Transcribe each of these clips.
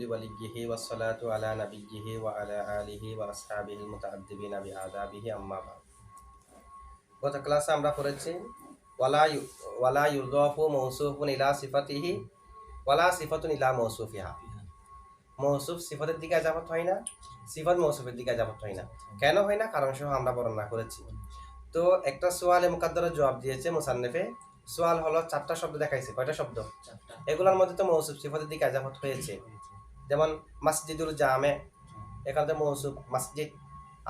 وليه والصلاة على نبيه وعلى آله وأصحابه المتأدبين بآدابه أما بعد গত ক্লাসে আমরা পড়েছি ওয়ালা ইউ- ওয়ালা ইউদাফু মৌসুফুন ইলা সিফাতিহি ওয়ালা সিফাতুন ইলা মৌসুফিহা মৌসুফ সিফাতের দিকে আজাবত হয় না সিফাত মৌসুফের দিকে আজাবত হয় না কেন হয় না কারণ সহ আমরা বর্ণনা করেছি তো একটা সোয়ালে মুকাদ্দারের জবাব দিয়েছে মুসান্নেফে সোয়াল হলো চারটা শব্দ দেখাইছে কয়টা শব্দ এগুলোর মধ্যে তো মৌসুফ সিফাতের দিকে আজাবত হয়েছে যেমন মসজিদুল জামে এখানে তো মৌসুফ মসজিদ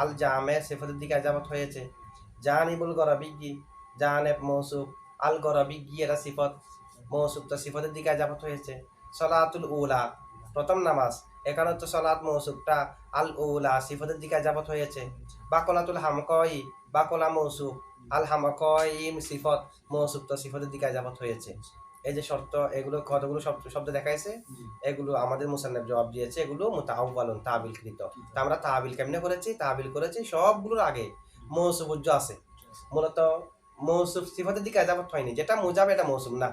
আল জামে, সিফাতের দিকে আজাবত হয়েছে। জানিবুল গরবিগি জানেব মৌসুফ আল গরবিগি এটা সিফত? মৌসুফ তো সিফতের দিকে আজাবত হয়েছে। সলাতুল উলা, প্রথম নামাজ, এখানে তো সলাত মৌসুফটা আল উলা, সিফতের দিকে আজাবত হয়েছে। বাকলাতুল হামকই বাকলা মৌসুফ আল হামকইম সিফত মৌসুফ তো সিফতের দিকে আজাবত হয়েছে। এই যে শর্ত এগুলো কতগুলো শব্দ শব্দ দেখাইছে? এগুলো আমাদের মুসান্নেব জবাব দিয়েছে এগুলো মোতাহবালুন তাবিল? কৃত তা আমরা তাবিল কেমনে করেছি? তাবিল করেছি সবগুলোর আগে। মৌসুফ উজ্জ আছে। মূলত মৌসুফ সিফতের দিকে আজাবত হয়নি। যেটা মুজাব এটা মৌসুফ না।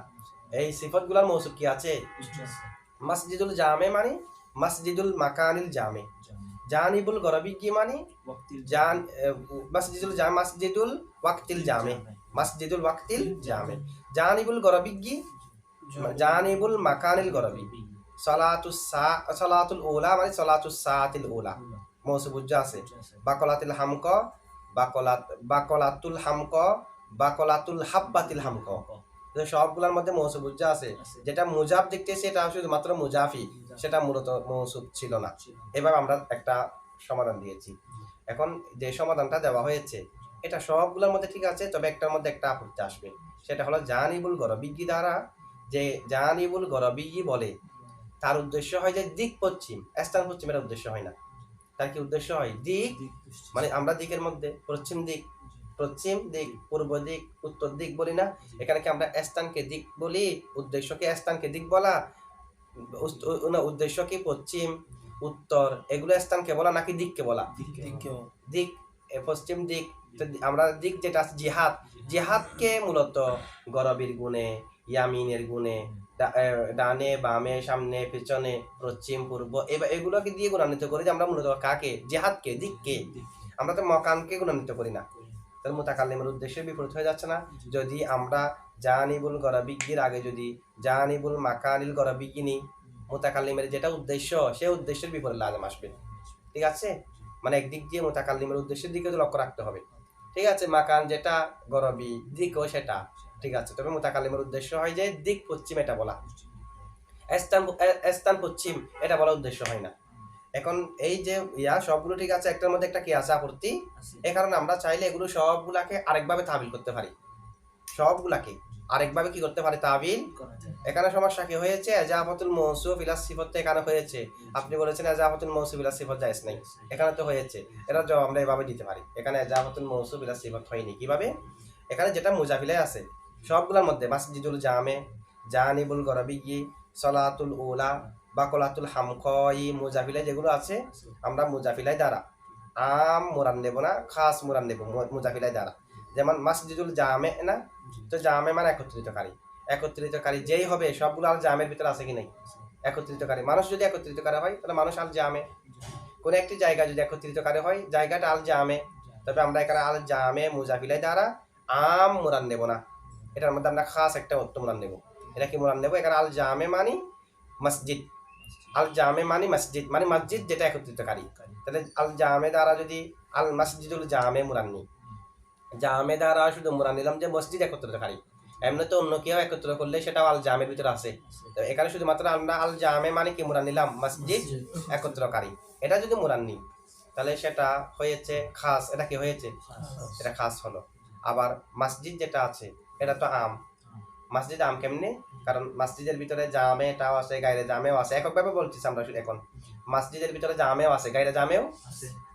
এই সিফতগুলোর মৌসুফ কি আছে? মসজিদুল জামে মানে মসজিদুল মাকানিল জামে। জানিবুল গরবি কি মানে? জান মসজিদুল জাম মসজিদুল ওয়াক্তিল জামে। মসজিদুল ওয়াক্তিল জামে। জানিবুল গরবি কি? জানিবুল মাকানিল গরবি। সলাতুস সা সলাতুল ওলা মানে সলাতুস সাতিল ওলা মৌসুফ আছে। বাকলাতিল হামক বাকলাত বাকলাতুল হামক বাকলাতুল হাব্বাতিল হামক। সবগুলোর মধ্যে মৌসুজ্জা আছে। যেটা মুজাব দেখতেছে এটা শুধুমাত্র মুজাফি। সেটা মূলত মৌসুফ ছিল না। এবার আমরা একটা সমাধান দিয়েছি। এখন যে সমাধানটা দেওয়া হয়েছে এটা সবগুলোর মধ্যে ঠিক আছে তবে একটার মধ্যে একটা আপত্তি আসবে। সেটা হলো জানিবুল গরবিগি দ্বারা যে জানিবুল গরবিগি বলে তার উদ্দেশ্য হয় যে দিক পশ্চিম স্থান পশ্চিম এটা উদ্দেশ্য হয় না। তার কি উদ্দেশ্য হয়? দিক মানে আমরা দিকের মধ্যে পশ্চিম দিক পশ্চিম দিক পূর্ব দিক উত্তর দিক বলি না। এখানে কি আমরা স্থানকে দিক বলি? উদ্দেশ্যকে স্থানকে দিক বলা? উদ্দেশ্য কি পশ্চিম উত্তর এগুলো স্থানকে বলা নাকি দিককে বলা? দিক এ পশ্চিম দিক আমরা দিক যেটা আছে জিহাদ জিহাদকে মূলত গরবির গুণে ইয়ামিনের গুণে ডানে বামে সামনে পেছনে পশ্চিম পূর্ব এবার এগুলোকে দিয়ে গুণান্বিত করি যে আমরা মূলত কাকে? জিহাদকে দিককে। আমরা তো মকানকে গুণান্বিত করি না। তার মোতাকাল্লিমের উদ্দেশ্যে বিপরীত হয়ে যাচ্ছে না? যদি আমরা জানিবুল গরাবিগির আগে যদি জানিবুল মাকানিল গরাবিগিনি মোতাকাল্লিমের যেটা উদ্দেশ্য সে উদ্দেশ্যের বিপরীত লাজম আসবে। ঠিক আছে? মানে একদিক দিয়ে মোতাকাল্লিমের উদ্দেশ্যের দিকে তো লক্ষ্য রাখতে হবে। ঠিক আছে? মাকান যেটা গরবি দিকও সেটা। ঠিক আছে তবে মোতাকাল্লিমের উদ্দেশ্য হয় যে দিক পশ্চিম এটা বলা। স্থান পশ্চিম এটা বলা উদ্দেশ্য হয় না। এখন এই যে ইয়া সবগুলো ঠিক আছে একটার মধ্যে একটা কি আছে আপত্তি? এ কারণে আমরা চাইলে এগুলো সবগুলাকে আরেকভাবে তাবিল করতে পারি। সবগুলাকে আরেকভাবে কি করতে পারি? তাবিল এখানে সমস্যা কি হয়েছে? এজাফতুল মৌসুফ ইলাস সিফত এখানে হয়েছে। আপনি বলেছেন এজাফতুল মৌসুফ ইলাস সিফত জায়েজ নাই। এখানে তো হয়েছে। এটা জবাব আমরা এভাবে দিতে পারি। এখানে এজাফতুল মৌসুফ ইলাস সিফত হয়নি। কীভাবে? এখানে যেটা মুজাফিলাই আছে সবগুলোর মধ্যে মাসজিদুল জামে, জানিবুল গরবিগি সলাতুল উলা, বাকলাতুল হামকই মুজাফিলাই যেগুলো আছে, আমরা মুজাফিলাই দ্বারা। আম মুরান নেব না, খাস মোরান নেব মুজাফিলাই দ্বারা। যেমন মাসজিদুল জামে না, তো জামে মানে একত্রিতকারী। একত্রিতকারী যেই হবে, সবগুলো আল জামের ভিতরে আছে কি নাই? একত্রিতকারী। মানুষ যদি একত্রিতকারী হয়, তাহলে মানুষ আল জামে। কোন একটি জায়গা যদি একত্রিতকারী হয়, জায়গাটা আল জামে। তবে আমরা এখানে আল জামে, মুজাফিলাই দ্বারা আম মোরান নেব না। এটার মধ্যে আমরা খাস একটা অর্থ মুরান নেব। এটা কি মুরান নেব? এখানে আল জামে মানি মসজিদ। আল জামে মানি মসজিদ। মানে মসজিদ যেটা একত্রিতকারী। তাহলে আল জামে দ্বারা যদি আল মসজিদুল জামে মুরান নিই। জামে দ্বারা শুধু মুরান নিলাম যে মসজিদ একত্রিতকারী। এমনি তো অন্য কেউ একত্র করলে সেটাও আল জামের ভিতরে আছে। তো এখানে শুধুমাত্র আমরা আল জামে মানে কি মুরান নিলাম? মসজিদ একত্রকারী। এটা যদি মুরান নিই তাহলে সেটা হয়েছে খাস। এটা কি হয়েছে? এটা খাস হলো। আবার মসজিদ যেটা আছে এটা তো আম। মসজিদ আম কেমনে? কারণ মসজিদের ভিতরে জামেটাও আছে গাইরে জামেও আছে। এককভাবে বলছি আমরা এখন। মসজিদের ভিতরে জামেও আছে গাইরে জামেও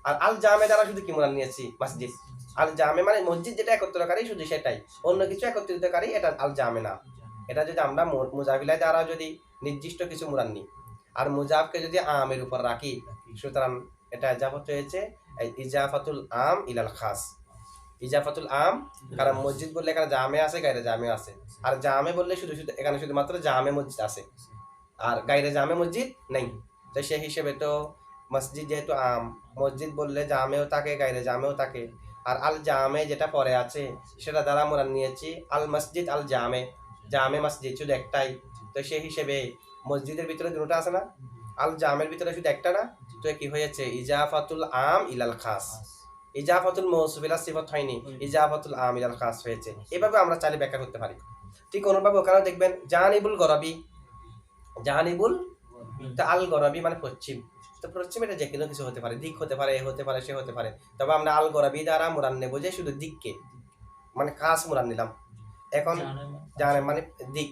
আর আল জামে দ্বারা শুধু কি মুরান নিয়েছি? মসজিদ। আল জামে মানে মসজিদ যেটা একত্রকারী শুধু সেটাই। অন্য কিছু একত্রিতকারী এটা আল জামে না। এটা যদি আমরা মু- মুজাফিলাই দ্বারা যদি নির্দিষ্ট কিছু মুরান নিই। আর মুজাফকে যদি আমের উপর রাখি সুতরাং এটা ইজাফত হয়েছে ইজাফাতুল আম ইলাল খাস। ইজাফাতুল আম কারণ মসজিদ বললে এখানে জামে আছে গাইরে জামে আছে আর জামে বললে শুধু শুধু, এখানে শুধুমাত্র জামে মসজিদ আছে আর গাইরে জামে মসজিদ নেই। তো সেই হিসেবে তো মসজিদ যেহেতু আম, মসজিদ বললে জামেও থাকে, গাইরে জামেও থাকে। আর আল জামে যেটা পরে আছে, সেটা দ্বারা মোরান নিয়েছি আল মসজিদ আল জামে। জামে মসজিদ শুধু একটাই। তো সেই হিসেবে মসজিদের ভিতরে দুটো আছে না? আল জামের ভিতরে শুধু একটা না? তো কি হয়েছে? ইজাফাতুল আম ইলাল খাস। ইজাফাতুল মৌসুফিলা সিফত হয়নি ইজাফাতুল আম ইলাল খাস হয়েছে। এভাবে আমরা চাইলে ব্যাখ্যা করতে পারি। ঠিক অনুভাবে ওখানেও দেখবেন জাহানিবুল গরবি জাহানিবুল তো আল গরবি মানে পশ্চিম। তো পশ্চিম এটা যে কোনো কিছু হতে পারে দিক হতে পারে এ হতে পারে সে হতে পারে। তবে আমরা আল গরবি দ্বারা মুরান নেব যে শুধু দিককে মানে খাস মুরান নিলাম। এখন জানে মানে দিক।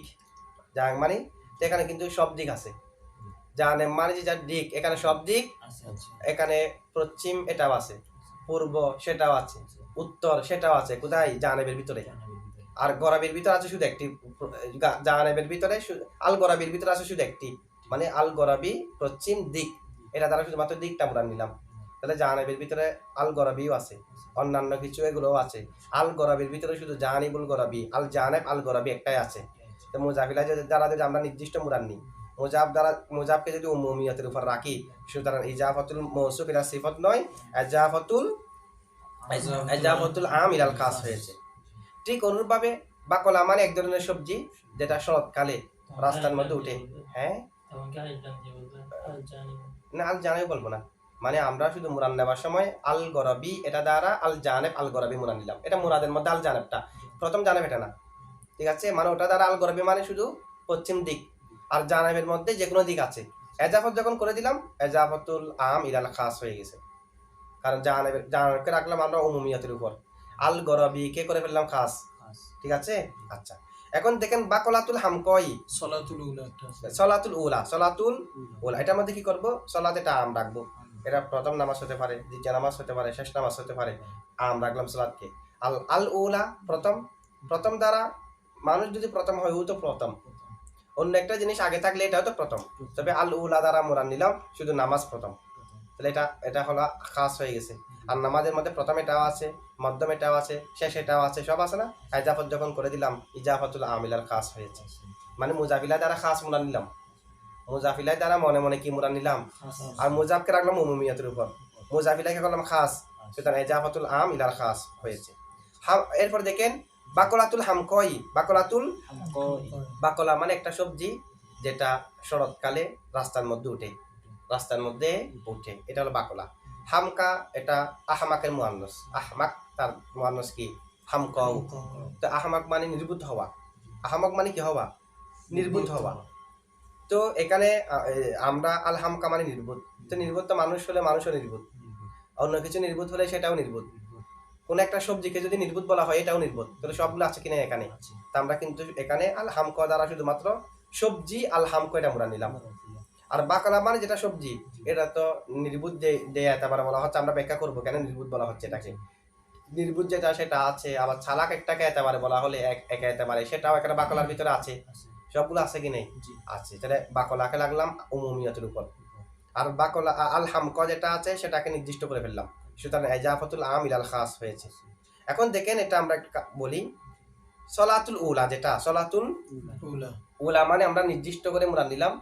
জান মানে তো এখানে কিন্তু সব দিক আছে। জানে মানে যে যার দিক এখানে সব দিক এখানে পশ্চিম এটাও আছে। পূর্ব সেটাও আছে উত্তর সেটাও আছে কোথায়? জাহানেবের ভিতরে। আর গরাবের ভিতরে আছে শুধু একটি জাহানেবের ভিতরে আল গরাবির ভিতরে আছে শুধু একটি। মানে আল গরাবি পশ্চিম দিক। এটা দ্বারা শুধুমাত্র দিকটা আমরা নিলাম। তাহলে জাহানেবের ভিতরে আল গরাবিও আছে। অন্যান্য কিছু এগুলোও আছে। আল গরাবির ভিতরে শুধু জাহানিবুল গরাবি আল জাহানেব আল গরাবি একটাই আছে। তো মুজাফিলা যদি দ্বারা যদি আমরা নির্দিষ্ট মুরান নিই। মুজাব দ্বারা, মুজাবকে যদি উমুমিয়তের উপর রাখি, সুতরাং ইজাফতুল মৌসুফ ইলা সিফত নয় এজাফতুল এজাফতুল আম ইলাল খাস হয়েছে। ঠিক অনুরূপভাবে বাকলা মানে এক ধরনের সবজি যেটা শরৎকালে রাস্তার মধ্যে উঠে। হ্যাঁ? না, আল জানেব বলব না। মানে আমরা শুধু মুরান নেওয়ার সময় আল গরবি, এটা দ্বারা আল জানেব, আল গরবি মুরান নিলাম। এটা মুরাদের মধ্যে আল জানেবটা। প্রথম জানেব এটা না। ঠিক আছে? মানে ওটা দ্বারা আল গরবি মানে শুধু পশ্চিম দিক আর জানেবের মধ্যে যে কোনো দিক আছে। এজাফত যখন করে দিলাম এজাফতুল আম ইলাল খাস হয়ে গেছে। কারণ জানেবের জানেবকে রাখলাম আমরা উমুমিয়তের উপর। আল গরবি কে করে ফেললাম? খাস। ঠিক আছে? আচ্ছা। এখন দেখেন বাকলাতুল হামকই সলাতুল উলা সলাতুল উলা সলাতুল উলা। এটার মধ্যে কি করব? সলাতে এটা আম রাখব। এটা প্রথম নামাজ হতে পারে দ্বিতীয় নামাজ হতে পারে শেষ নামাজ হতে পারে। আম রাখলাম সলাদকে। আল আল উলা প্রথম। প্রথম দ্বারা মানুষ যদি প্রথম হয় ও তো প্রথম। অন্য একটা জিনিস আগে থাকলে এটাও তো প্রথম। তবে আল উলা দ্বারা মোরান নিলাম শুধু নামাজ প্রথম। তাহলে এটা এটা হলো খাস হয়ে গেছে। আর নামাজের মধ্যে প্রথম এটাও আছে মধ্যম এটাও আছে শেষ এটাও আছে সব আছে না? ইজাফত যখন করে দিলাম ইজাফতুল আমিলার খাস হয়েছে মানে মুজাফিলা দ্বারা খাস মুরান নিলাম। মুজাফিলাই দ্বারা মনে মনে কি মুরান নিলাম? আর মুজাবকে রাখলাম উমুমিয়তের উপর। মুজাফিলাকে করলাম খাস। সুতরাং এজাফতুল আম ইলার খাস হয়েছে। এরপর দেখেন বাকলাতুল হামকই বাকলাতুল বাকলা মানে একটা সবজি যেটা শরৎকালে রাস্তার মধ্যে উঠে রাস্তার মধ্যে উঠে এটা হলো বাকলা। হামকা এটা আহমাকের মুয়ান্নস আহমাক তার মুয়ান্নস কি? হামকাউ তো আহমাক মানে নির্বুদ্ধ হওয়া। আহমাক মানে কি হওয়া? নির্বুদ্ধ হওয়া। তো এখানে আমরা আল হামকা মানে নির্বুধ তো নির্বুধ তো মানুষ হলে মানুষও নির্বুধ অন্য কিছু নির্বুধ হলে সেটাও নির্বুধ কোন একটা সবজিকে যদি নির্বুধ বলা হয় এটাও নির্বুধ। তাহলে সবগুলো আছে কিনা এখানে? তা আমরা কিন্তু এখানে আল হামক দ্বারা শুধুমাত্র সবজি আল হামক এটা আমরা নিলাম। আর বাকলা মানে যেটা সবজি এটা তো নির্বুধ দেয়া এতবার বলা হচ্ছে আমরা ব্যাখ্যা করব কেন নির্বুধ বলা হচ্ছে এটাকে। নির্বুধ যেটা সেটা আছে আবার ছালাক একটাকে এতবারে বলা হলে এক একে এতবারে সেটাও একটা বাকলার ভিতরে আছে। সবগুলো আছে কি নেই? আছে তাহলে বাকলাকে লাগলাম উমুমিয়তের উপর। আর বাকলা আল হামক যেটা আছে সেটাকে নির্দিষ্ট করে ফেললাম। সুতরাং এজাফতুল আম ইলাল খাস হয়েছে। এখন দেখেন এটা আমরা বলি সলাতুল উলা যেটা সলাতুল উলা। উলা মানে আমরা নির্দিষ্ট করে মুরাদ নিলাম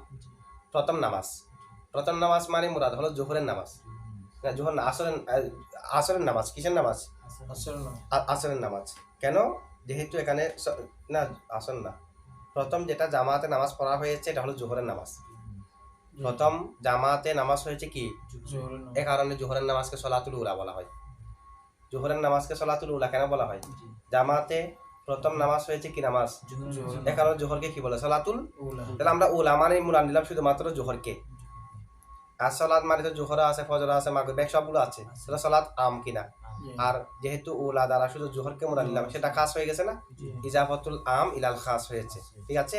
প্রথম নামাজ। প্রথম নামাজ মানে মুরাদ হলো জোহরের নামাজ। না জোহর না আসরের আসরের নামাজ কিসের নামাজ? আসরের নামাজ। কেন? যেহেতু এখানে না আসর না। প্রথম যেটা জামাতে নামাজ পড়া হয়েছে এটা হলো জোহরের নামাজ। প্রথম জামাতে নামাজ হয়েছে কি? এ কারণে জোহরের নামাজকে সলাতুল উলা বলা হয়। জোহরের নামাজকে সলাতুল উলা কেন বলা হয়? জামাতে প্রথম নামাজ হয়েছে কি নামাজ? এ কারণে জোহরকে কি বলে? সলাতুল তাহলে আমরা উলা মানে মুরান নিলাম শুধুমাত্র জোহরকে। আর সলাদ মানে তো জোহরা আছে ফজরা আছে মাগরিব এক সবগুলো আছে। সেটা সলাদ আম কিনা আর যেহেতু উলা দ্বারা শুধু জোহরকে মুরান নিলাম সেটা খাস হয়ে গেছে না? ইজাফতুল আম ইলাল খাস হয়েছে। ঠিক আছে?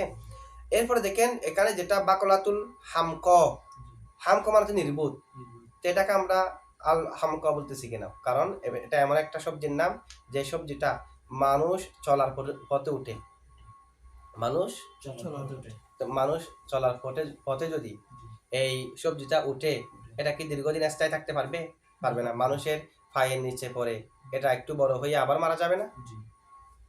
এরপরে দেখেন এখানে যেটা বাকলাতুল হামক। হামক মানে তো নির্বুধ। তো এটাকে আমরা আল হামক বলতেছি কিনা? কারণ এটা এমন একটা সবজির নাম যে সবজিটা মানুষ চলার পথে- উঠে। মানুষ মানুষ চলার পথে পথে যদি এই সবজিটা উঠে এটা কি দীর্ঘদিন স্থায়ী থাকতে পারবে? পারবে না। মানুষের পায়ের নিচে পড়ে। এটা একটু বড় হয়ে আবার মারা যাবে না?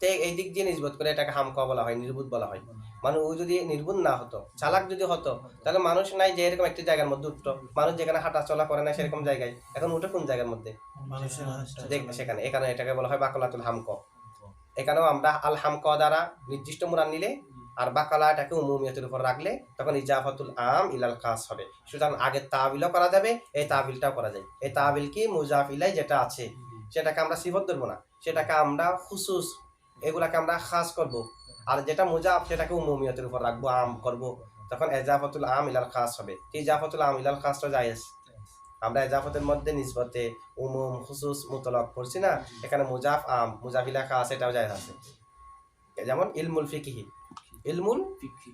তো এই দিক দিয়ে নির্বোধ করে এটাকে হামকা বলা হয় নির্বুধ বলা হয়। মানে ও যদি নির্গুণ না হতো চালাক যদি হতো তাহলে মানুষ নাই যে এরকম একটি জায়গার মধ্যে উঠতো। মানুষ যেখানে হাঁটা চলা করে না সেরকম জায়গায়। এখন উঠে কোন জায়গার মধ্যে? মানুষের হাতটা দেখ সেখানে। এখানে এটাকে বলা হয় বাকলাতুল হামক। এখানেও আমরা আল হামক দ্বারা নির্দিষ্ট মুরান নিলে আর বাকালা এটাকে উমুমিয়তের উপর রাখলে তখন ইজাফাতুল আম ইলাল খাস হবে। সুতরাং আগে তাবিলও করা যাবে এই তাবিলটাও করা যায়। এই তাবিল কি? মুজাফ ইলাই যেটা আছে সেটাকে আমরা সিফত ধরবো না। সেটাকে আমরা খুসুস এগুলাকে আমরা খাস করব। আর যেটা মুজাফ সেটাকে উমুমিয়তের উপর রাখব আম করব। তখন এজাফাতুল আম ইলাল খাস হবে। ইজাফাতুল আম ইলাল খাসটা জায়েজ? আমরা এজাফতের মধ্যে নিসবতে উমুম খুসুস মুতলক পড়ছি না? এখানে মুজাফ আম মুজাফিলা খাস এটাও জায়েজ আছে। যেমন ইলমুল ফিকিহি। ইলমুল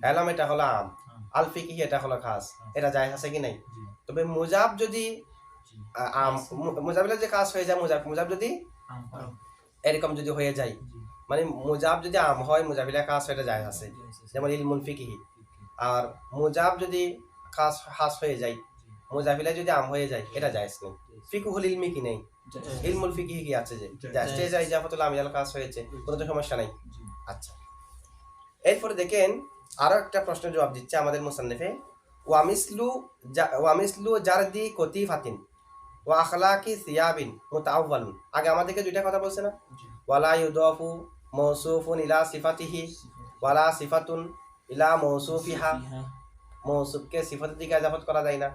এলাম এটা হলো আম। আল ফিকিহি এটা হলো খাস। এটা জায়েজ আছে কি নাই? তবে মুজাব যদি আম মুজাবিলা যে কাজ হয়ে যায় মুজাব মুজাব যদি এরকম যদি হয়ে যায় মানে মুজাব যদি আম হয় মুজাবিলা কাজ এটা যায় আছে। যেমন ইলমুল ফিকিহি। আর মুজাব যদি কাজ হাস হয়ে যায় মুজাফিলা যদি আম হয়ে যায় এটা জায়েজ নেই। ফিকুহুল ইলমি কি নেই? ইলমুল ফিকিহি কি আছে যে? যে যায় জাফাতুল আমিয়াল কাজ হয়েছে কোনো তো সমস্যা নাই। আচ্ছা। এরপরে দেখেন আরও একটা প্রশ্নের জবাব দিচ্ছে আমাদের মুসান্নিফে। ওয়ামিসলু ওয়ামিসলু জারদি কতি ফাতিন ওয়া আখলাকি সিয়াবিন ও মুতাআওয়ালুন। আগে আমাদেরকে দুইটা কথা বলছে না? ওয়ালা ইউদাফু মৌসুফুন ইলা সিফাতিহি ওয়ালা সিফাতুন ইলা মৌসুফিহা মৌসুফকে সিফতের দিকে আজাফত করা যায় না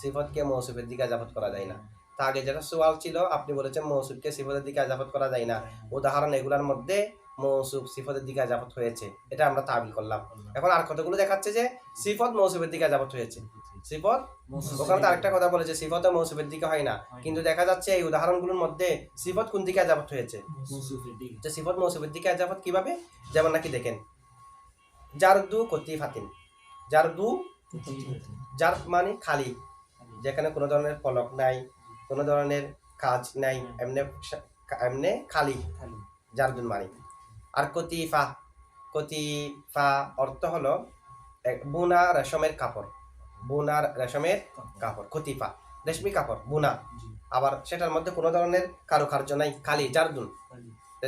সিফতকে মৌসুফের দিকে আজাফত করা যায় না। তা আগে যেটা সোয়াল ছিল, আপনি বলেছেন মৌসুফকে সিফতের দিকে আজাফত করা যায় না। উদাহরণ এগুলোর মধ্যে মৌসুফ সিফতের দিকে আজাফত হয়েছে। এটা আমরা তাবিল করলাম। এখন আর কতগুলো দেখাচ্ছে যে সিফত মৌসুফের দিকে আজাফত হয়েছে? সিফত? ওখানে তো আরেকটা কথা বলেছে সিফত ও মৌসুফের দিকে হয় না। কিন্তু দেখা যাচ্ছে এই উদাহরণগুলোর মধ্যে সিফত কোন দিকে আজাফত হয়েছে? তো সিফত মৌসুফের দিকে আজাফত কীভাবে? যেমন নাকি দেখেন যার জারদু কতি ফাতিন জারদু জার মানে খালি। যেখানে কোনো ধরনের পলক নাই কোনো ধরনের কাজ নাই এমনি এমনি খালি। জারদুন মানে। আর কতিফা কতিফা অর্থ হলো এক বুনা রেশমের কাপড়। বুনার রেশমের কাপড়। কতিফা রেশমি কাপড় বুনা। আবার সেটার মধ্যে কোনো ধরনের কারুকার্য নাই খালি জারদুন।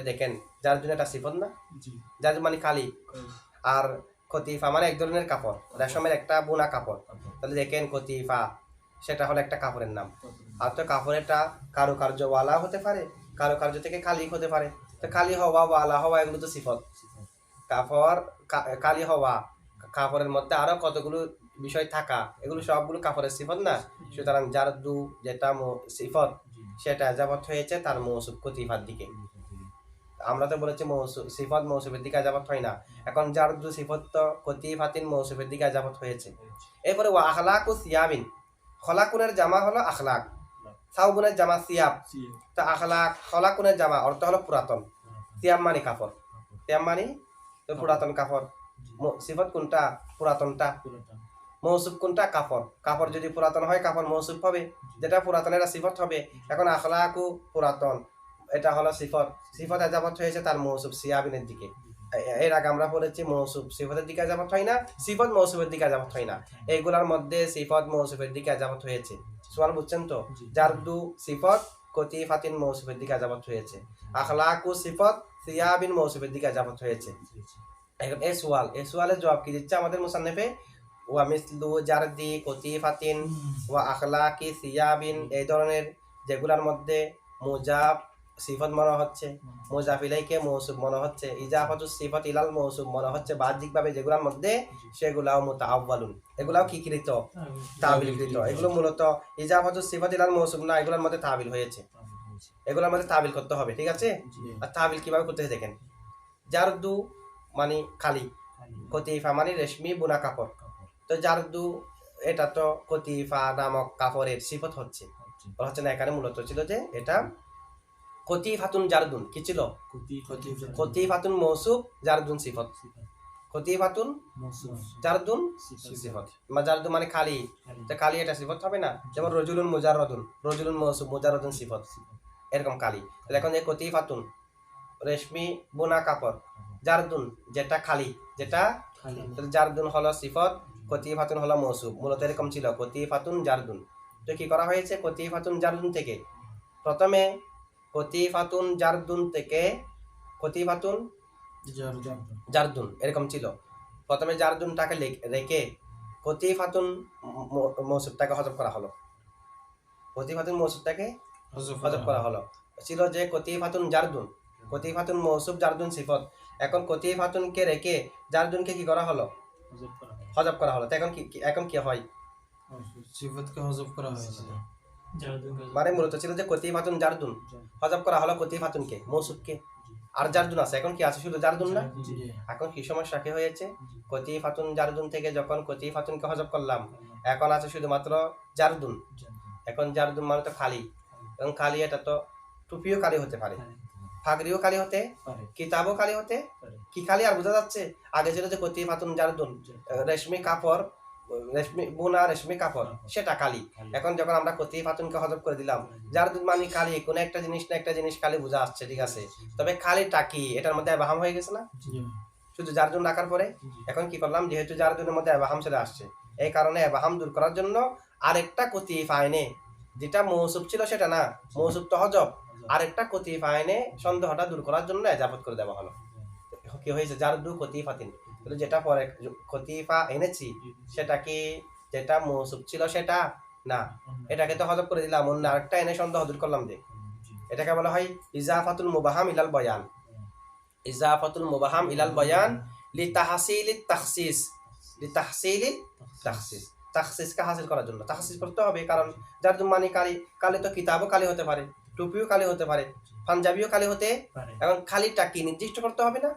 দেখেন জারদুন একটা সিফত না? জারদুন মানে খালি। আর কতিফা মানে এক ধরনের কাপড় রেশমের একটা বুনা কাপড়। তাহলে দেখেন কতিফা সেটা হলো একটা কাপড়ের নাম। আর তো কাপড়েরটা কারুকার্যওয়ালা হতে পারে কারুকার্য থেকে খালি হতে পারে। খালি হওয়া ওয়ালা হওয়া এগুলো তো সিফত। কাপড় কা- খালি হওয়া কাপড়ের মধ্যে আরও কতগুলো বিষয় থাকা, এগুলো সবগুলো কাপড়ের সিফত না? সুতরাং যার দু যেটা সিফত, সেটা যাবত হয়েছে তার মৌসুফ কতিফার দিকে। আমরা তো বলেছি মৌসুফ সিফত মৌসুফের দিকে আজাবত হয় না। এখন যার দু সিফত তো কতিফাতিন মৌসুফের দিকে আজাবত হয়েছে। এরপরে আখলাক ও সিয়াবিন খলাকুনের জামা হলো আখলাক। সাউগুনের জামা সিয়াব তো আখলাক খলাকুনের জামা অর্থ হলো পুরাতন। সিয়াব মানে কাপড়। সিয়াব মানে তো পুরাতন কাপড়। সিফত কোনটা? পুরাতনটা। মৌসুফ কোনটা? কাপড়। কাপড় যদি পুরাতন হয় কাপড় মৌসুফ হবে। যেটা পুরাতন এটা সিফত হবে। এখন আখলাকও পুরাতন। এটা হলো সিফত। সিফত আজাবত হয়েছে তার মৌসুফ সিয়াবিনের দিকে। এর আগে আমরা বলেছি মৌসুফ সিফতের দিকে আজাবত হয় না সিফত মৌসুফের দিকে আজাবত হয় না। এইগুলার মধ্যে সিফত মৌসুফের দিকে আজাবত হয়েছে। সোয়াল বুঝছেন তো? যার দু সিফত কতি ফাতিন মৌসুফের দিকে আজাবত হয়েছে। আখলাকু সিফত সিয়াবিন মৌসুফের দিকে আজাবত হয়েছে। এখন এই সোয়াল এই সোয়ালের জবাব কি দিচ্ছে আমাদের মুসান্নেফে? ওয়া মিসলু জারদি কতি ফাতিন ওয়া আখলাকি সিয়াবিন এই ধরনের যেগুলার মধ্যে মুজাব সিফত মনে হচ্ছে মুজাফ ইলাইকে মৌসুফ মনে হচ্ছে ইজাফাতু সিফত ইলাল মৌসুফ মনে হচ্ছে বাহ্যিকভাবে যেগুলার মধ্যে সেগুলাও মুতাআওয়ালুন। এগুলাও কি কৃত? তাবিলকৃত। এগুলো মূলত ইজাফাতু সিফত ইলাল মৌসুফ না এগুলোর মধ্যে তাবিল হয়েছে। এগুলোর মধ্যে তাবিল করতে হবে ঠিক আছে? আর তাবিল কীভাবে করতে হয় দেখেন। জারদু মানে খালি কতিফা মানে রেশমি বুনা কাপড়। তো জারদু এটা তো কতিফা নামক কাপড়ের সিফত হচ্ছে। বলা হচ্ছে না এখানে মূলত ছিল যে এটা কতিফাতুন জারদুন কি ছিল? কতিফাতুন মৌসুফ জারদুন সিফত। কতিফাতুন জারদুন সিফত। জারদুন মানে খালি। খালি। এটা সিফত হবে না? যেমন রজুলুন মুজাররদুন রজুলুন মৌসুফ মুজাররদুন সিফত। এরকম তাহলে এখন এই কতিফাতুন রেশমি বোনা কাপড় জারদুন যেটা খালি যেটা জারদুন হলো সিফত কতিফাতুন হলো মৌসুফ মূলত এরকম ছিল কতিফাতুন জারদুন। তো কি করা হয়েছে? কতিফাতুন জারদুন থেকে প্রথমে কতিফাতুন জারদুন থেকে কতিফাতুন জারদুন। এরকম ছিল। প্রথমে জারদুনটাকে রেখে কতিফাতুন মৌসুফটাকে হজব করা হলো। কতিফাতুন মৌসুফটাকে হজব হজব করা হলো। ছিল যে কতিফাতুন জারদুন কতিফাতুন মৌসুফ জারদুন সিফত। এখন কতিফাতুনকে রেখে জারদুনকে কি করা হলো? হজব করা হলো। তো এখন কি এখন কি হয়? সিফতকে হজব করা হয়েছে মানে মূলত ছিল যে কতিফাতুন জারদুন। হজব করা হলো কতিফাতুনকে মৌসুফকে আর জারদুন আছে এখন কি আছে শুধু জারদুন না? এখন কি সমস্যা কি হয়েছে? কতিফাতুন জারদুন থেকে যখন কতিফাতুনকে হজব করলাম এখন আছে শুধুমাত্র জারদুন। এখন জারদুন মানে তো খালি। এবং খালি এটা তো টুপিও খালি হতে পারে ফাগরিও খালি হতে কিতাবও খালি হতে। কি খালি আর বোঝা যাচ্ছে? আগে ছিল যে কতি ফাতুন জারদুন রেশমি কাপড় রেশমি বোনা রেশমি কাপড় সেটা কালি। এখন যখন আমরা কতি ফাতুনকে হজব করে দিলাম জারদুন মানে কালি কোনো একটা জিনিস না একটা জিনিস কালি বোঝা আসছে ঠিক আছে? তবে খালিটা কি? এটার মধ্যে আবাহাম হয়ে গেছে না? শুধু জারদুন রাখার পরে? এখন কি করলাম? যেহেতু জারদুনের মধ্যে আবাহাম চলে আসছে এই কারণে আবাহাম দূর করার জন্য আরেকটা কতি ফাইনে যেটা মৌসুফ ছিল সেটা না মৌসুফ তো হজব আরেকটা কতি ফাইনে সন্দেহটা দূর করার জন্য এজাবত করে দেওয়া হলো। কি হয়েছে? যার দু কতিফাতিন কিন্তু যেটা পরে কতিফা এনেছি সেটা কি যেটা মৌসুফ ছিল সেটা, না। এটাকে তো হজব করে দিলাম, অন্য আরেকটা এনে সন্দেহ দূর করলাম যে। এটাকে বলা হয় ইজাফাতুল মুবাহাম ইলাল বয়ান। ইজাফাতুল মুবাহাম ইলাল বয়ান লি তাহসিলি তাখসিস। লি তাহসিলি তাখসিস তাখসিসকে হাসিল করার জন্য। তাখসিস করতে হবে, কারণ যার মানে কালি কালি তো কিতাবও কালি হতে পারে, টুপিও কালি হতে পারে। পাঞ্জাবিও কালি হতে এবং খালিটা কি নির্দিষ্ট করতে হবে না?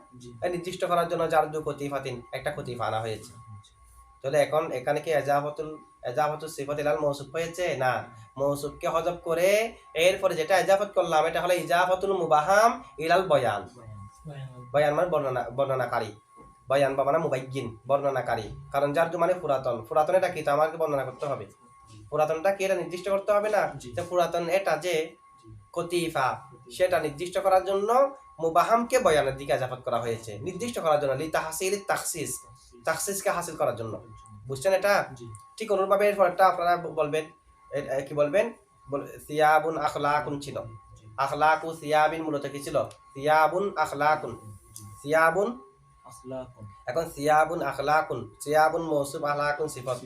নির্দিষ্ট করার জন্য যার দু কতিফাতিন একটা কতিফা আনা হয়েছে। তাহলে এখন এখানে কি এজাফতুল এজাফতুল সিফত ইলাল মৌসুফ হয়েছে? না। মৌসুফকে হজব করে এরপরে যেটা এজাফত করলাম এটা হলো ইজাফতুল মুবাহাম ইলাল বয়ান। বয়ান মানে বর্ণনা বর্ণনাকারী। বয়ান বা মানে মুবাইগিন বর্ণনাকারী। কারণ যার দু মানে পুরাতন পুরাতন এটা কি? তো আমাকে বর্ণনা করতে হবে। পুরাতনটা কি? এটা নির্দিষ্ট করতে হবে না। পুরাতন এটা যে কতিফা। সেটা নির্দিষ্ট করার জন্য মুবাহামকে বয়ানের দিকে এজাফত করা হয়েছে। নির্দিষ্ট করার জন্য লি তাহসিল তাখসিস। তাখসিসকে হাসিল করার জন্য। বুঝছেন এটা? ঠিক অনুরূপভাবে এর পরেরটা আপনারা বলবেন কি বলবেন? বল- সিয়াবুন আখলাকুন ছিল। আখলাকু সিয়াবিন মূলত কি ছিল? সিয়াবুন আখলাকুন। সিয়াবুন? এখন সিয়াবুন আখলাকুন। সিয়াবুন মৌসুফ আখলাকুন সিফত।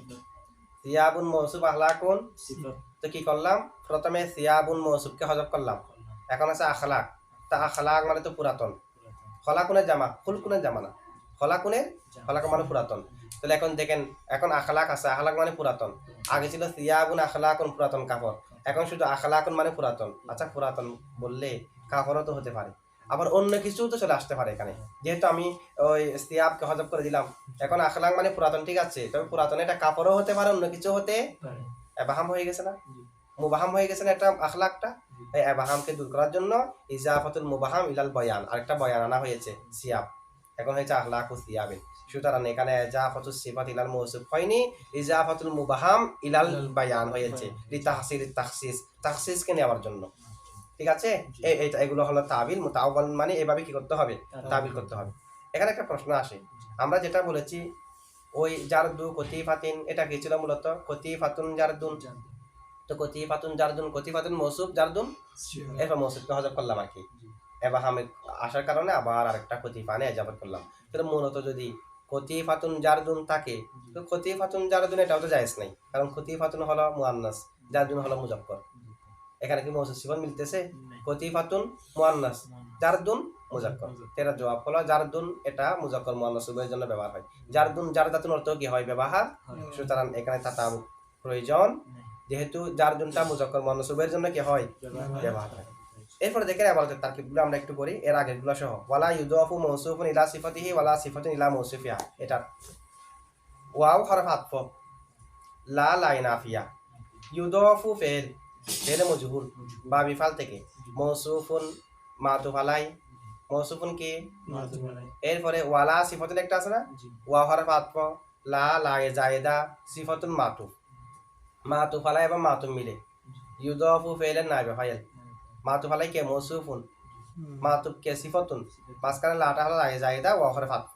সিয়াবুন মৌসুফ আখলাকুন। সিফত। তো কি করলাম? প্রথমে সিয়াবুন মৌসুফকে হজব করলাম। এখন আছে আখলাক। তা আখলাক মানে তো পুরাতন। খলাকুনের জামা? খুলকুনের জামা না? খলাকুনের খলাক মানে পুরাতন। তাহলে এখন দেখেন, এখন আখলাক আছে। আখলাক মানে পুরাতন। আগে ছিল সিয়াবুন আখলাকুন পুরাতন কাপড়। এখন শুধু আখলাকুন মানে পুরাতন। আচ্ছা পুরাতন বললে কাপড়ও তো হতে পারে। আবার অন্য কিছু তো চলে আসতে পারে এখানে। যেহেতু আমি ওই সিয়াবকে হজব করে দিলাম। এখন আখলাক মানে পুরাতন, ঠিক আছে? তবে পুরাতন এটা কাপড়ও হতে পারে, অন্য কিছু হতে এবাহাম হয়ে গেছে না? মুবাহাম হয়ে গেছে না একটা আখলাকটা? এই এবাহামকে দূর করার জন্য ইজাফাতুল মুবাহাম ইলাল বয়ান। আরেকটা বয়ান আনা হয়েছে সিয়াব এখন হয়েছে আখলাক ও সিয়াবিন সুতরাং এখানে ইজাফাতুল সিফাত ইলাল মৌসুফ হয়নি ইজাফাতুল মুবাহাম ইলাল বায়ান হয়েছে। লি তাহসিল তাখসিস তাখসিসকে নেওয়ার জন্য। ঠিক আছে? এইটা এগুলো হলো তাবিল মুতাওয়াল মানে এভাবে কি করতে হবে? তাবিল করতে হবে। এখানে একটা প্রশ্ন আসে। আমরা যেটা বলেছি ওই জারদু কতিফাতিন এটা কি ছিল মূলত? কতিফাতুন জারদুন তো কতিফাতুন জারদুন কতিফাতুন মৌসুফ জারদুন এরপর মৌসুফকে হজব করলাম আর কি। এবার আমি আসার কারণে আবার আরেকটা কতিফানে এজাবত করলাম। কিন্তু মূলত যদি কতিফাতুন জারদুন থাকে তো কতিফাতুন জারদুন এটাও তো জায়েজ নাই। কারণ কতিফাতুন হলো মুয়ান্নাস জারদুন হলো মুজাক্কর। এখানে কি মৌসুফ সিফত মিলতেছে? কতিফাতুন মুয়ান্নাস জারদুন মুজাক্কর। তেরা জবাব হলো জারদুন এটা মুজাক্কর জন্য ব্যবহার হয়। জারদুন জারদাতুন অর্থ কি হয় ব্যবহার? সুতরাং এখানে তাতাবুক প্রয়োজন। যেহেতু জারদুনটা মুজাক্কর জন্য কি হয়? ব্যবহার হয়। এরপরে দেখেন আবারতের তারকিবগুলো আমরা একটু করি এর আগেরগুলো সহ। ওয়ালা ইউদাফু মৌসুফুন ইলা সিফাতিহি ওয়ালা সিফাতুন ইলা মৌসুফিহা। এটা ওয়াও হরফ আতফ। লা লাইনাফিয়া ইউদাফু ফেল। ফেল মজহুল বা বিফাল থেকে। মৌসুফুন মাতুফ আলাই মৌসুফুন কি? এরপরে ওয়ালা সিফাতুন একটা আছে না? ওয়া হরফ আতফ লা লাগে জায়েদা সিফাতুন মাতুফ। মাতুফ আলাই এবং মাতুফ মিলে। ইউদাফু ফেলের নাইবে ফাইল। মাতুফ আলাই কে? মৌসুফুন। মাতুব কে? সিফতুন। মাঝখানে লাটা হলো লাগে জায়দা ও হরফ আতফ।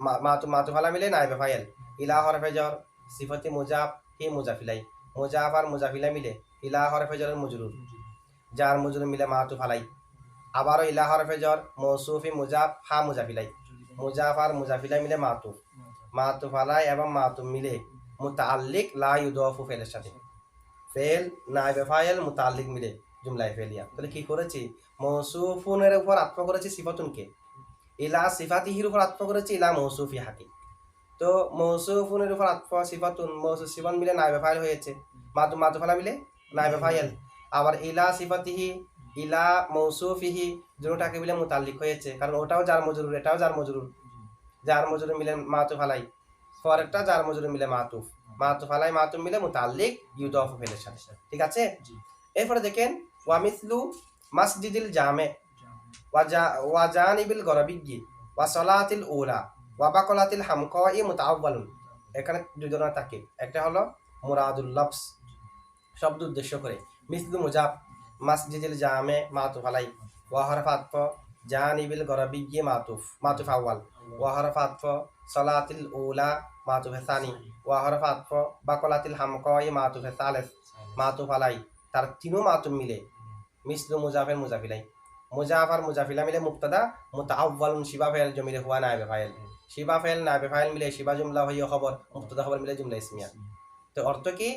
মাতু মাতুফ আলা মিলে নাইবে ফাইল। ইলা হরফে জ্বর সিফতি মুজাফ হি মুজাফিলাই। মুজাফ আর মুজাফিলা মিলে। ইলা হরফে জ্বরের মুজরুর। যার মুজরুর মিলে মাতুফ আলাই। আবারও ইলা হরফে জ্বর মৌসুফি, মুজাফ, হা, মুজাফিলাই। মুজাফ আর মুজাফিলা মিলে মাতুফ। মাতুফ আলাই এবং মাতুম মিলে মুতাল্লিক লা ইউদাফু ফেলের সাথে। ফেল নাইবে ফাইল মুতাল্লিক মিলে জুমলায় ফেলিয়া। তাহলে কি করেছি? মৌসুফুনের উপর আত্ম করেছি সিফাতুনকে। ইলা সিফাতিহির উপর আত্ম করেছি ইলা মৌসুফি হাকি। তো মৌসুফুনের উপর আত্ম সিফাতুন, মৌসুফ সিফান মিলে নাইবে ফাইল হয়েছে। মাতু মাতু ফালা মিলে নাইবে ফাইল আবার ইলা সিফাতিহি ইলা মৌসুফিহি দুটাকে মিলে মুতাল্লিক হয়েছে। কারণ ওটাও যার মজুরুর এটাও যার মজুরুর। যার মজুর মিলে মাতু ফালাই পরেরটা যার মজুর মিলে মাতুফ। মাতু ফালাই মাতুফ মিলে মুতাল্লিক ইউদফ ফেলের সাথে ঠিক আছে? এরপরে দেখেন ওয়ামিসলু মাসজিদিল জামে। ওয়াজানিবিল গরবিগি। ওয়া সলাতিল উলা। ওয়া বাকলাতিল হামকাই মুতাআওয়ালুন। এখানে দুই ধরনের তাকিব একটা হলো মুরাদুল লফস। শব্দ উদ্দেশ্য করে। মিসলু মুজাব মাসজিদিল জামে মাতুফ আলাই ওয়া হরফ আতফ জানিবিল গরবিগি মাতুফ মাতুফ আউয়াল। ওয়া হরফ আতফ সলাতিল উলা মাতুফ সানি। ওয়া হরফ আতফ বাকলাতিল হামকাই মাতুফ সালেস, মাতুফ আলাই। তার তিনও মাতুফ মিলে, মিসলু মুজাফের মুজাফিলাই। মুজাফ আর মুজাফিলা মিলে মুক্তদা মুক্তাদা মুতাআওয়ালুন শিবা ফাইল জমিলে হুয়া নাইবে ফাইল। শিবা ফাইল নাইবে ফাইল মিলে শিবা জুমলা হইয়া খবর, মুক্তাদা খবর মিলে জুমলা ইসমিয়া। তো অর্থ কি?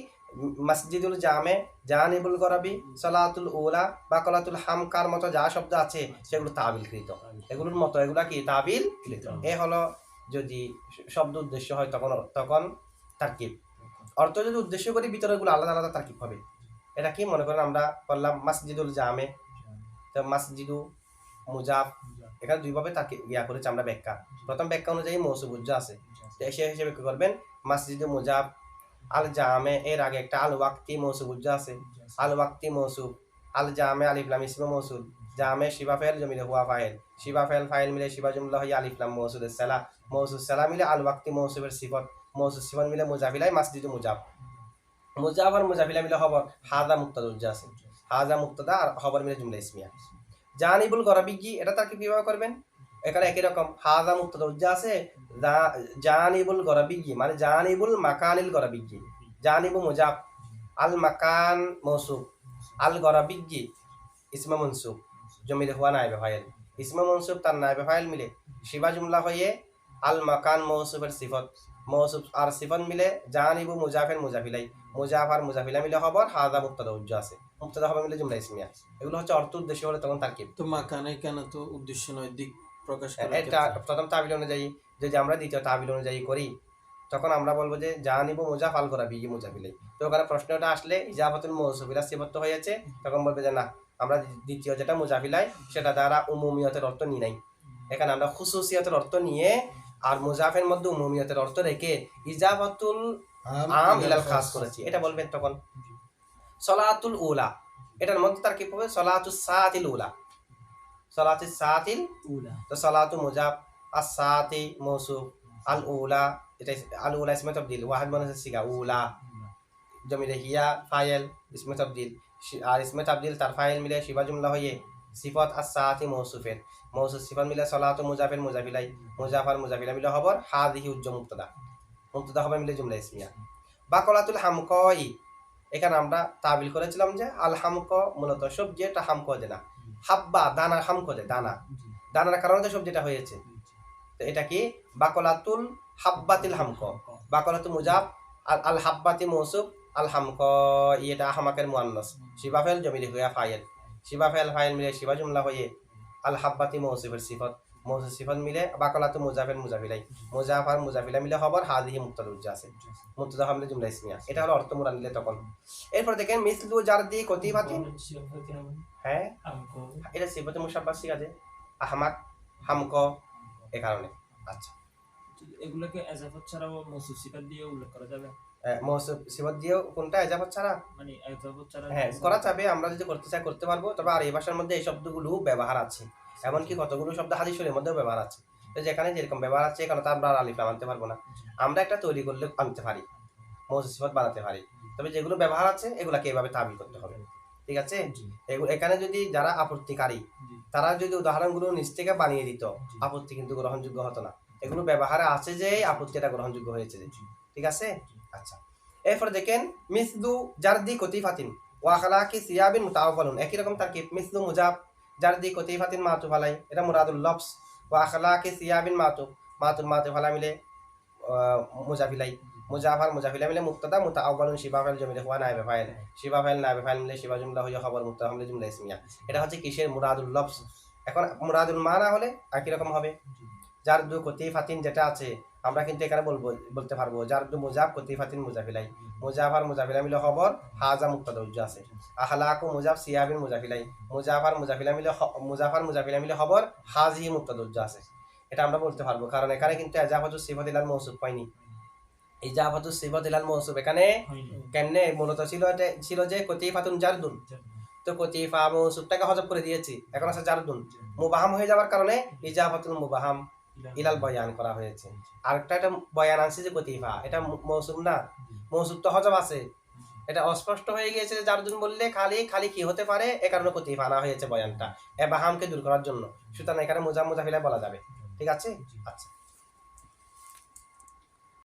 মসজিদুল জামে, জানিবুল গরাবি, সলাতুল উলা বা কলাতুল হামকার মতো যা শব্দ আছে, সেগুলো তাবিল কৃত। এগুলোর মতো, এগুলা কি তাবিল এ হলো যদি শব্দ উদ্দেশ্য হয়, তখন তখন তারকিব। অর্থ যদি উদ্দেশ্য করি ভিতরেগুলো আলাদা আলাদা তারকিব হবে। এটা কি মনে করেন আমরা করলাম মসজিদুল জামে। তো মসজিদু মুজাফ, এখানে দুইভাবে তাকে ইয়া করেছে, আমরা ব্যাখ্যা। প্রথম ব্যাখ্যা অনুযায়ী মৌসুবুজ্জ আছে। সে হিসেবে কি করবেন? মসজিদে মুজাব আল জামে এর আগে একটা আল ওয়াক্তি মৌসুবুজ্জ আছে আল ওয়াক্তি মৌসুব আল জামে আল ইফলাম ইসমে মৌসুল জামে শিবা ফেল জমিলে হুয়া ফাইল শিবা ফেল ফাইল মিলে শিবা জুমলা হইয়া আল ইফলাম মৌসুল সালা মৌসুল সালা মিলে আল ওয়াক্তি মৌসুবের সিফত মৌসুল সিফত মিলে মুজাফিলাই মসজিদ মুজাব মুজাব আর মুজাফিলা মিলে খবর হাদা মুক্তাদুজ্জ আছে। হাজা মুক্তাদা আর খবর মিলে জুমলা ইসমিয়া। জানিবুল গরাবি কি এটা তার কি বিবাহ করবেন? এখানে একই রকম। হাজা মুক্তাদা উজ্জা আছে জানিবুল গরাবিগি মানে জানিবুল মাকানিল গরাবিগি জানিবু মুজাব আল মাকান মৌসুব আল গরাবিগি ইসমা মনসুব জমিলে হুয়া নাইবে ফাইল। ইসমা মনসুব তার নাইবে ফাইল মিলে শিবা জুমলা হয়ে আল মাকান মৌসুফের সিফত মৌসুফ আর সিফত মিলে জানিবু মুজাফের মুজাফিলাই মুজাফ আর মুজাফিলা মিলে খবর হাজা মুক্তাদা উজ্জা আছে। মুক্তাদা হবে মিলে জুমলা ইসমিয়া। এগুলো হচ্ছে অর্থ উদ্দেশ্য হলে তখন তার কি তো মাকানে কেন তো উদ্দেশ্য নয় দিক প্রকাশ। প্রথম তাবিল অনুযায়ী যদি আমরা দ্বিতীয় তাবিল অনুযায়ী করি তখন আমরা বলব যে যা নিব মুজাফ আল করা বিগি মুজাফিলে তো ওখানে প্রশ্নটা আসলে ইজাফাতুল মৌসুফিলা সিবত্ত হয়েছে। তখন বলবে যে না আমরা দ্বিতীয় যেটা মুজাফিলাই সেটা দ্বারা উমুমিয়তের অর্থ নিই নাই। এখানে আমরা খুসুসিয়তের অর্থ নিয়ে আর মুজাফের মধ্যে উমুমিয়তের অর্থ রেখে ইজাফাতুল আম ইলাল খাস করেছি। এটা বলবেন তখন? সলাতুল উলা। এটার মধ্যে তার কি হবে সলাতুল সাতিল উলা। সলাতুল সাতিল তো সালাতু মুজাব আসাতি মৌসুফ আল উলা এটা আল উলা ইসমে তবদিল ওয়াহিদ মানে সিগা উলা জমিলে হিয়া ফাইল ইসমে তবদিল আর ইসমে তবদিল তার ফাইল মিলে শিবা জুমলা হয়ে সিফত আসাতি মৌসুফের মৌসুফ সিফত মিলে সালাতু মুজাফের মুজাফিলাই মুজাফার মুজাফিলা মিলে খবর হাদিহি উজ্জ মুক্তদা মুক্তদা হবে মিলে জুমলা ইসমিয়া বাকলাতুল হামকই এখানে আমরা তাবিল করেছিলাম যে আল হামক মূলত সবজি এটা হামক যে না হাব্বা দানা হামক যে দানা। দানার কারণে তো সবজিটা হয়েছে। তো এটা কি? বাকলাতুল হাব্বাতিল হামক। বাকলাতুল মুজাব আল আল হাব্বাতি মৌসুব আল হামক ইয়েটা হামাকের মুয়ান্নাস। শিবাফেল জমিলি হইয়া ফাইল। শিবাফেল ফাইল মিলে শিবা জুমলা হয়ে আল হাব্বাতি মৌসুফের সিফত। মৌসুফ সিফত মিলে বাকলাতু মুজাফের মুজাফিলাই। মুজাফার মুজাফিলা মিলে খবর হাদিহি মুক্তাদুজ্জা আছে। মুক্তাদা হামলে জুমলা ইসমিয়া এটা হলো অর্থ মুরা নিলে তখন। এরপর দেখেন মিসলু জার দি কতিবাতিন হ্যাঁ এটা সিফতে মুসাফা ঠিক আছে আহমাক হামক এ কারণে আচ্ছা এগুলোকে এজাফত ছাড়াও মৌসুফ সিফাত দিয়ে উল্লেখ করা যাবে মৌসুফ সিফত দিয়েও কোনটা এজাফত ছাড়া মানে এজাফত ছাড়া হ্যাঁ করা যাবে আমরা যদি করতে চাই করতে পারব তবে আর এই ভাষার মধ্যে এই শব্দগুলো ব্যবহার আছে এমনকি কতগুলো শব্দ হাদিসের মধ্যেও ব্যবহার আছে তো যেখানে যেরকম ব্যবহার আছে এখানে তো আমরা আলিফলাম আনতে পারব না আমরা একটা তৈরি করলে আনতে পারি মৌসুফ সিফত বানাতে পারি। তবে যেগুলো ব্যবহার আছে এগুলাকে এভাবে তাবিল করতে হবে। ঠিক আছে? এখানে যদি যারা আপত্তিকারী তারা যদি উদাহরণগুলো নিজ থেকে বানিয়ে দিত আপত্তি কিন্তু গ্রহণযোগ্য হতো না। এগুলো ব্যবহারে আছে যে আপত্তিটা গ্রহণযোগ্য হয়েছে। ঠিক আছে? আচ্ছা। এরপরে দেখেন মিসদু জারদি কতিফাতিন ওয়াখালাকি সিয়াবিন মুতাওয়ালুন একই রকম তারকিব মিসদু মুজাব জারদি কতিফাতিন মাতু ফালাই। এটা মুরাদুল লফস। ওয়াখালাকি সিয়াবিন মাতু। মাতুর মাতু ফালা মিলে মুজাফিলাই। মুজাফার মুজাফিলা মিলে মুক্তদা মুতা আউবালুন শিবা ফাইল জমিতে হওয়া নাইবে ফাইল। শিবা ফাইল নাইবে ফাইল মিলে শিবা জুমলা হয়ে খবর মুক্তা হলে জুমলা ইসমিয়া। এটা হচ্ছে কিসের মুরাদুল লফস এখন মুরাদুল মানা হলে একই রকম হবে? যার দু কতি ফাতিন যেটা আছে, আমরা কিন্তু এখানে বলব, বলতে পারব যার দু মুজাব কতি ফাতিন মুজাফিলাই। মুজাফার মুজাফিলা মিলে খবর, হাজা মুক্তাদা উজ্জা আছে। আহলাকু মুজাব সিয়াবিন মুজাফিলাই। মুজাফার মুজাফিলা মিলে মুজাফার মুজাফিলা মিলে খবর, হাজি মুক্তাদা উজ্জা আছে। এটা আমরা বলতে পারব, কারণ এখানে কিন্তু এজাফাতু সিফাত ইলাল মৌসুফ পাইনি ইলাল এখানে কেমনে মূলত ছিল ছিল যে জারদুন। তো কতিফা হজব করে দিয়েছি এখন আছে জারদুন। মুবাহাম হয়ে যাওয়ার কারণে মুবাহাম ইলাল বয়ান করা হয়েছে। আরেকটা একটা বয়ান যে কতিফা এটা মৌসুম না মৌসুম তো হজব আছে। এটা অস্পষ্ট হয়ে গিয়েছে যে জারদুন বললে খালি খালি কি হতে পারে? এ কারণে কতিফা আনা হয়েছে বয়ানটা এ বাহামকে দূর করার জন্য। সুতরাং এখানে মোজাম মুজাফিলা বলা যাবে। ঠিক আছে? আচ্ছা।